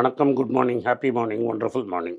வணக்கம் good morning happy morning wonderful morning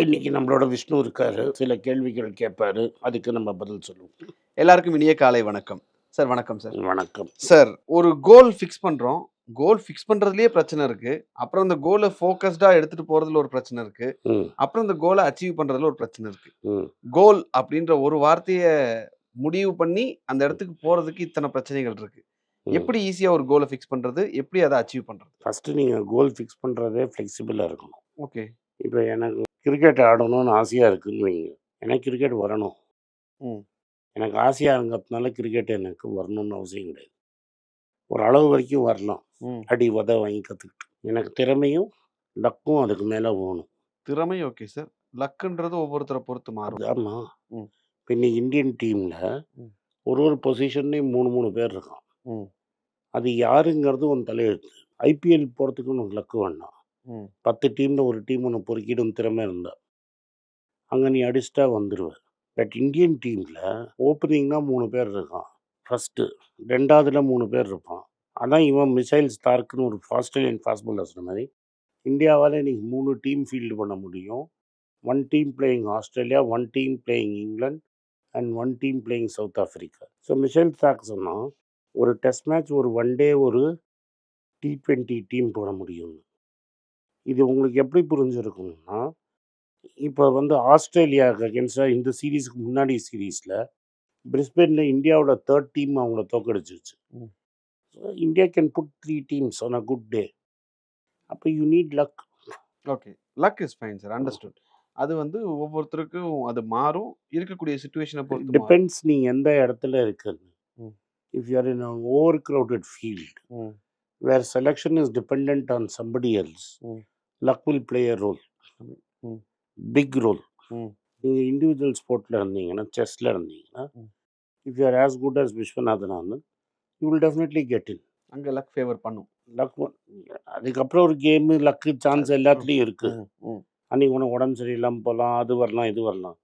இன்னைக்கு நம்மளோட விஷ்ணு இருக்காரு சில கேள்விகள் கேட்பாரு அதுக்கு நம்ம பதில் சொல்லுவோம். எல்லாருக்கும் இனிய காலை வணக்கம். சார் வணக்கம் சார். வணக்கம். சார் ஒரு கோல் ஃபிக்ஸ் பண்றோம். கோல் ஃபிக்ஸ் பண்றதுலயே பிரச்சனை இருக்கு. அப்புறம் அந்த கோலை ஃபோக்கஸ்டா எடுத்துட்டு போறதுல ஒரு பிரச்சனை இருக்கு. அப்புறம் இந்த கோலை அச்சீவ் பண்றதுல ஒரு பிரச்சனை இருக்கு. ம். கோல் அப்படின்ற ஒரு வார்த்தையை முடிவு பண்ணி அந்த இடத்துக்கு போறதுக்கு இத்தனை பிரச்சனைகள் இருக்கு. ம். எப்படி ஈஸியா ஒரு கோலை ஃபிக்ஸ் பண்றது? எப்படி அதை அச்சீவ் பண்றது? ஃபஸ்ட்டு நீங்கள் கோல் ஃபிக்ஸ் பண்ணுறதே ஃப்ளெக்சிபிளாக இருக்கணும். ஓகே. இப்போ எனக்கு கிரிக்கெட் ஆடணும்னு ஆசையாக இருக்குன்னு வைங்க. எனக்கு கிரிக்கெட் வரணும். ம். எனக்கு ஆசையாக இருங்கிறதுனால கிரிக்கெட் எனக்கு வரணும்னு அவசியம் கிடையாது. ஒரு அளவு வரைக்கும் வரலாம். அடி உத வாங்கி கற்றுக்கிட்டு எனக்கு திறமையும் லக்கும் அதுக்கு மேலே வேணும். திறமை ஓகே சார் லக்குன்றது ஒவ்வொருத்தரை பொறுத்து மாறும். ஆமாம். இப்போ இன்னைக்கு இந்தியன் டீமில். ஒரு ஒரு பொசிஷன்லேயும் மூணு மூணு பேர் இருக்கான். ம். அது யாருங்கிறது உன் தலையெழுத்து. ஐபிஎல் போகிறதுக்கு உனக்கு லக்கு வேண்டாம். பத்து டீமில் ஒரு டீம் உன்னை பொறுக்கிடும் திறமை இருந்தா. அங்கே நீ அடிச்சிட்டா வந்துடுவ பட் இந்தியன் டீமில் ஓப்பனிங்னா மூணு பேர் இருக்கான். ஃபஸ்ட்டு ரெண்டாவதுல மூணு பேர் இருப்பான். அதான் இவன் மிசைல் ஸ்டார்க்குன்னு ஒரு ஆஸ்திரேலியன் ஃபாஸ்ட் பாலர் சொன்ன மாதிரி. இந்தியாவால் இன்னைக்கு மூணு டீம் ஃபீல்டு பண்ண முடியும். One team playing Australia one team playing England and one team playing South Africa. So Mitchell Starc சொன்னால் ஒரு டெஸ்ட் மேட்ச் ஒரு ஒன் டே ஒரு டி ட்வெண்ட்டி டீம் போட முடியும்னு. இது உங்களுக்கு எப்படி புரிஞ்சிருக்கும்னா இப்போ வந்து ஆஸ்திரேலியாவுக்கு அகேன்ஸ்டாக இந்த சீரீஸ்க்கு முன்னாடி சீரீஸில் பிரிஸ்பேனில் இந்தியாவோட தேர்ட் டீம் அவங்கள தோக்கடிச்சிருச்சு. India can put three teams on a good day அப்போ you need luck okay luck is fine sir understood அது வந்து ஒவ்வொருத்தருக்கும் அது மாறும். இருக்கக்கூடிய சுச்சுவேஷனை பொறுத்து. டிபெண்ட்ஸ் நீங்கள் எந்த இடத்துல இருக்குன்னு. If you're in overcrowded field hmm. where selection is dependent on somebody else, Mm. luck will play a role. Mm. Big role. Mm. நீங்கள் இண்டிவிஜுவல் ஸ்போர்ட்டில் இருந்தீங்கன்னா செஸ்ஸில் இருந்தீங்கன்னா Mm. If you are as good as Viswanathan Anand you will definitely get in அங்க luck favour பண்ணும் luck அதுக்கப்புறம் ஒரு game luck chance எல்லாத்துலேயும் இருக்குது. அன்றைக்கி உனக்கு உடம்பு சரியில்லாமல் போகலாம் அது வரலாம் இது வரலாம்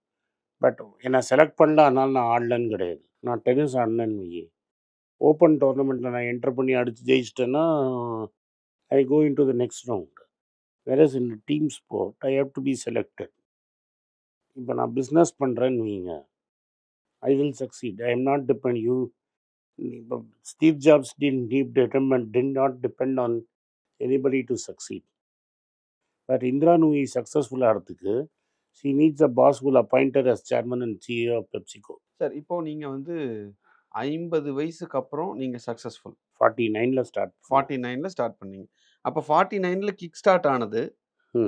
பட் என்னை செலக்ட் பண்ணல அதனால நான் ஆடலன்னு கிடையாது நான் டென்னிஸ் ஆடினேன்னு ஓப்பன் டோர்னமெண்ட்டில் நான் என்டர் பண்ணி அடித்து ஜெயிச்சிட்டேன்னா I go into the next round whereas in team sport I have to be selected இப்போ நான் பிஸ்னஸ் பண்ணுறேன்னு வைங்க. I will succeed I am not depend you இப்போ Steve Jobs did deep determent did not depend on anybody to succeed but Indira Nooyi சக்ஸஸ்ஃபுல்லாக ஆகிறதுக்கு she needs a boss will appointed as chairman and CEO of PepsiCo sir இப்போ நீங்கள் வந்து ஐம்பது வயசுக்கு அப்புறம் நீங்க சக்சஸ்ஃபுல். ஃபார்ட்டி நைனில் ஸ்டார்ட் ஃபார்ட்டி நைன்ல ஸ்டார்ட் பண்ணீங்க. அப்போ ஃபார்ட்டி நைன்ல கிக் ஸ்டார்ட் ஆனது.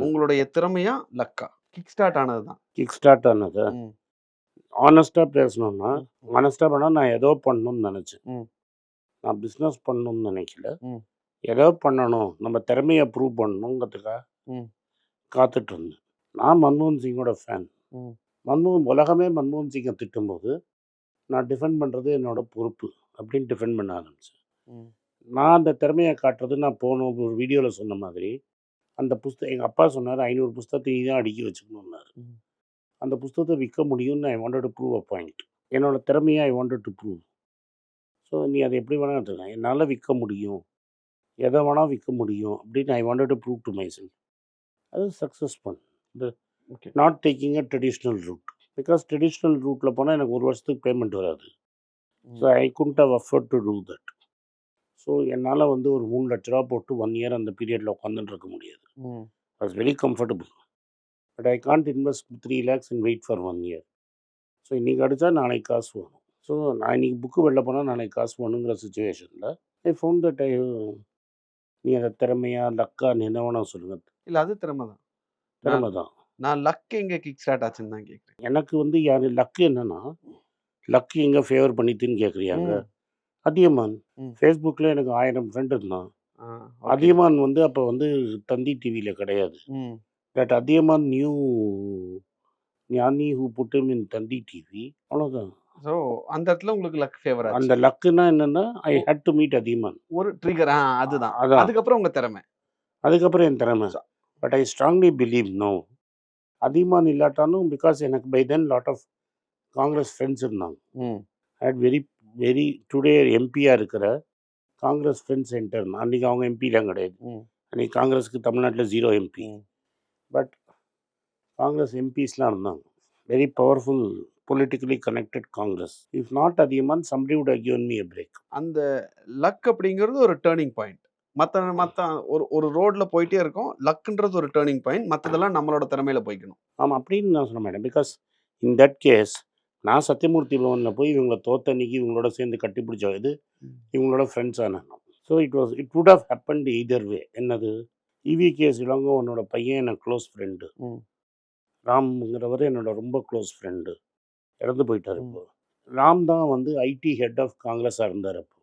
உங்களுடைய திறமையா? லக்கா. கிக் ஸ்டார்ட் ஆனது. தான் கிக் ஸ்டார்ட் ஆனது ஆனஸ்ட்டாக பேசணும்னா ஆனஸ்ட்டாக பண்ணால் நான் ஏதோ பண்ணணும்னு நினச்சேன். நான் பிஸ்னஸ் பண்ணணும்னு நினைக்கல. ஏதோ பண்ணணும். நம்ம திறமையை ப்ரூவ் பண்ணணுங்கிறதுக்காக. காத்துட்டு இருந்தேன். நான் மன்மோகன் சிங்கோட ஃபேன். மன்மோகன் உலகமே மன்மோகன் சிங்கை திட்டும்போது நான் டிஃபெண்ட் பண்ணுறது என்னோட பொறுப்பு அப்படின்னு டிஃபெண்ட் பண்ண ஆரம்பித்தேன். நான் அந்த திறமையை காட்டுறது நான் போன ஒரு வீடியோவில் சொன்ன மாதிரி அந்த புஸ்தகம் எங்கள் அப்பா சொன்னார் ஐநூறு புஸ்தகத்தை நீ தான் அடுக்கி வச்சுக்கணுன்னாரு. அந்த புஸ்தகத்தை விற்க முடியும்னு I wanted to prove a point என்னோட திறமையை I wanted to prove so நீ அதை எப்படி வேணால் எடுத்துக்கலாம். என்னால் விற்க முடியும். எதை வேணால் விற்க முடியும் அப்படின்னு I wanted to prove to myself அது சக்ஸஸ் பண்ண not taking a traditional route because traditional ரூட்டில் போனால் எனக்கு ஒரு வருஷத்துக்கு பேமெண்ட் வராது. So I couldn't have afford to do that so என்னால் வந்து ஒரு மூணு லட்ச ரூபா போட்டு ஒன் இயர் அந்த பீரியடில் உட்காந்துட்டு இருக்க முடியாது. Was very comfortable but I can't invest three lakhs and wait for one year so இன்றைக்கி அடித்தா நாளைக்கு காசு வேணும். ஸோ நான் இன்றைக்கி புக்கு வெளில போனால் நாளைக்கு காசு வேணுங்கிற சுச்சுவேஷனில் ஐ ஃபோன் தட் ஐ நீ அதை திறமையா லக்கா நினைவனா சொல்லுங்கள் இல்ல அது திறமை தான். திறமை தான். நான் லக் எங்க கிக் ஸ்டார்ட் ஆச்சுன்னு தான் கேட்குறேன். எனக்கு வந்து யார் லக்கு என்னன்னா லக்கு எங்கே ஃபேவர் பண்ணித்துன்னு கேட்குறியாங்க. அதியமான். ஃபேஸ்புக்கில் எனக்கு ஆயிரம் ஃப்ரெண்ட் இருந்தான். அதியமான் வந்து அப்போ வந்து தந்தி டிவியில் கிடையாது. That Athiyaman knew Gnani who put him in Thanthi TV அவ்வளோதான் ஸோ அந்த இடத்துல உங்களுக்கு லக் ஃபேவர் அந்த லக்குன்னா என்னன்னா I had to meet Athiyaman. ஒரு ட்ரிகர் ஆ அதுதான். அதுக்கப்புறம் உங்க திறமை. அதுக்கப்புறம் என் திறமை. But I strongly believe no Athiyaman இல்லாட்டாலும் பிகாஸ் எனக்கு by then lot of Congress friends இருந்தாங்க. ம். ஹேட் வெரி வெரி டுடே எம்பியாக இருக்கிற காங்கிரஸ் ஃப்ரெண்ட்ஸ் சென்டர் அன்றைக்கி அவங்க எம்பிலாம் கிடையாது. ம். அன்றைக்கி காங்கிரஸுக்கு தமிழ்நாட்டில் ஜீரோ எம்பி ம். பட் காங்கிரஸ் எம்பிஸ்லாம் இருந்தாங்க. Very powerful politically connected Congress if not அதிகமாக somebody would have given me a break அந்த லக் அப்படிங்கிறது ஒரு டேர்னிங் பாயிண்ட் மற்ற மற்ற ஒரு ஒரு ரோட்ல போயிட்டே இருக்கும். லக்குன்றது ஒரு டேர்னிங் பாயிண்ட் மற்றதெல்லாம் நம்மளோட திறமையில போய்க்கணும். ஆமாம் அப்படின்னு நான் சொன்னேன் madam because in that case நான் சத்யமூர்த்தி பவனில் போய் இவங்களை தோத்த அன்னைக்கு இவங்களோட சேர்ந்து கட்டிப்பிடிச்ச இது. இவங்களோட ஃப்ரெண்ட்ஸாக நான். So it was it would have happened either way என்னது? இவி கேஸ் இளங்கோவனோட பையன் எனக்கு க்ளோஸ் ஃப்ரெண்டு. ராம்ங்கிறவர் என்னோட ரொம்ப க்ளோஸ் ஃப்ரெண்டு இறந்து போயிட்டார். இப்போ. ராம் தான் வந்து ஐடி ஹெட் ஆஃப் காங்கிரஸாக இருந்தார் அப்போ.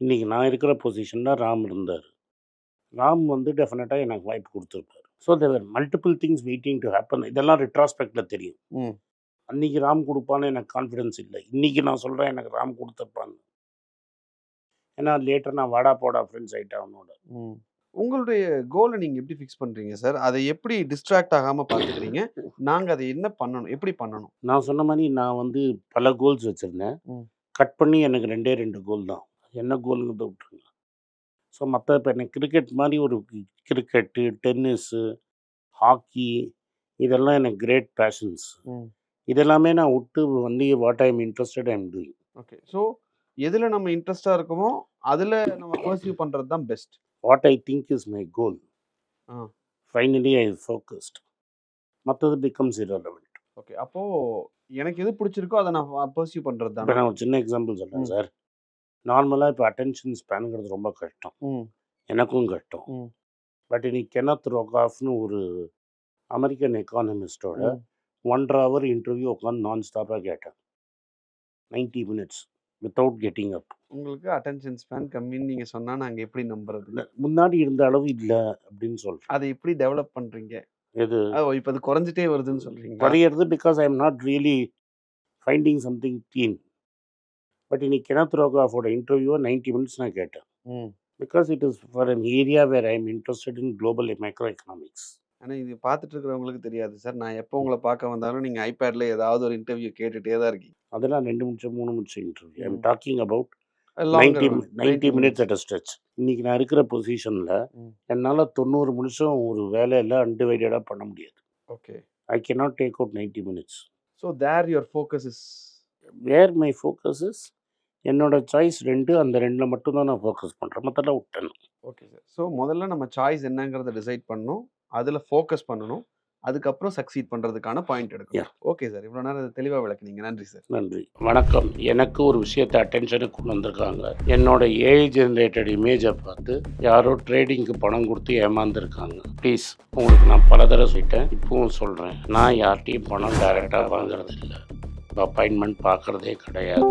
இன்றைக்கி நான் இருக்கிற பொசிஷனில் ராம் இருந்தார். ராம் வந்து டெஃபினட்டாக எனக்கு வாய்ப்பு கொடுத்துருப்பாரு. So there were multiple things waiting to happen இதெல்லாம் ரிட்ராஸ்பெக்டில் தெரியும். ம். அன்னைக்கு ராம் கொடுப்பான்னு எனக்கு கான்ஃபிடன்ஸ் இல்லை. இன்னைக்கு நான் சொல்கிறேன் எனக்கு ராம் கொடுத்துருப்பான்னு. ஏன்னா லேட்டர் நான் வாடா போடா ஃப்ரெண்ட்ஸ் ஆகிட்டேன் அவனோட. உங்களுடைய கோலை நீங்க எப்படி ஃபிக்ஸ் பண்றீங்க சார் அதை எப்படி டிஸ்ட்ராக்ட் ஆகாம பாத்துக்கிறீங்க நாங்க அதை என்ன பண்ணணும் எப்படி பண்ணணும்? நான் சொன்ன மாதிரி நான் வந்து பல கோல்ஸ் வச்சுருந்தேன். கட் பண்ணி எனக்கு ரெண்டே ரெண்டு கோல் தான். என்ன கோலுங்கிறத விட்டுருங்க. ஸோ மற்ற இப்போ எனக்கு கிரிக்கெட் மாதிரி ஒரு கிரிக்கெட்டு டென்னிஸு ஹாக்கி இதெல்லாம் எனக்கு கிரேட் பேஷன்ஸ். இதெல்லாமே நான் விட்டு வந்து what I am interested I am doing. Okay. So எதுல நம்ம இன்ட்ரெஸ்டா இருக்கோமோ அதுல நம்ம பர்சியூ பண்றது தான் best. What I think is my goal. Finally I focused. மற்றது பிகம்ஸ் irrelevant ஓகே. அப்போ எனக்கு எது பிடிச்சிருக்கோ அதை நான் பர்சியூ பண்றது இப்போ தான்? நான் ஒரு சின்ன எக்ஸாம்பிள் சொல்கிறேன். சார். நார்மலாக இப்போ அட்டென்ஷன் ஸ்பேனுங்கிறது ரொம்ப கஷ்டம். எனக்கும் கஷ்டம். பட் இன்னைக்கு கெனத் ரோகாஃப்னு ஒரு அமெரிக்கன் எக்கானமிஸ்டோட. ஒன்றரை ஹவர் இன்டர்வியூ உட்காந்து நான் ஸ்டாப்பாக கேட்டேன் ninety minutes without getting up உங்களுக்கு அட்டென்ஷன் ஸ்பேன் கம்மின்னு நீங்க சொன்னா நாங்க எப்படி நம்புறது? முன்னாடி இருந்த அளவு இல்லை அப்படின்னு சொல்கிறேன் அதை எப்படி டெவலப் பண்றீங்க? எது? இப்போ அது குறைஞ்சிட்டே வருதுன்னு சொல்றீங்க குறையிறது because I am not really finding something dean but இன்னைக்கு கெனத் ரோகாஃபோட இன்டர்வியூவை நைன்டி மினிட்ஸ் நான் கேட்டேன். Because it is for an area where I am interested in global microeconomics ஆனா இது பார்த்துட்டு இருக்கிறவங்களுக்கு தெரியாது. சார் நான் எப்போ உங்களை பார்க்க வந்தாலும் நீங்க ஐபேட்ல ஏதாவது ஒரு இன்டர்வியூ கேட்டுட்டே தான் இருக்கீங்க. அதெல்லாம் ரெண்டு நிமிஷம் மூணு நிமிஷம் interview I am hmm. Talking about ninety ninety 90 minutes at stretch இன்னைக்கு நான் இருக்கிற பொசிஷனில். என்னால் தொண்ணூறு நிமிஷம் ஒரு வேலையில் அன்டிவைடடாக பண்ண முடியாது. Okay I cannot take out ninety minutes so there your focus is where my focus is என்னோட சாய்ஸ் ரெண்டு அந்த ரெண்டில் மட்டும்தான் நான் ஃபோக்கஸ் பண்ணுறேன் மற்றெல்லாம் விட்டேன் ஓகே சார் ஸோ முதல்ல நம்ம சாய்ஸ் என்னங்கிறத டிசைட் பண்ணணும். அதில் ஃபோக்கஸ் பண்ணணும். அதுக்கப்புறம் சக்சீட் பண்ணுறதுக்கான பாயிண்ட். எடுக்கணும். ஓகே சார் இவ்வளோ நேரம் தெளிவாக விளக்குனீங்க. நன்றி சார் நன்றி. வணக்கம். எனக்கு ஒரு விஷயத்தை அட்டென்ஷனுக்கு கொண்டு வந்திருக்காங்க. என்னோட ஏஐ ஜென்ரேட்டட் இமேஜை பார்த்து யாரோ ட்ரேடிங்க்கு பணம் கொடுத்து ஏமாந்துருக்காங்க. ப்ளீஸ் உங்களுக்கு நான் பல தடவை சொல்லிட்டேன். இப்பவும் சொல்கிறேன் நான் யார்கிட்டையும் பணம் டைரெக்டாக வாங்குறது இல்லை அப்பாயின்மெண்ட் பார்க்குறதே கிடையாது.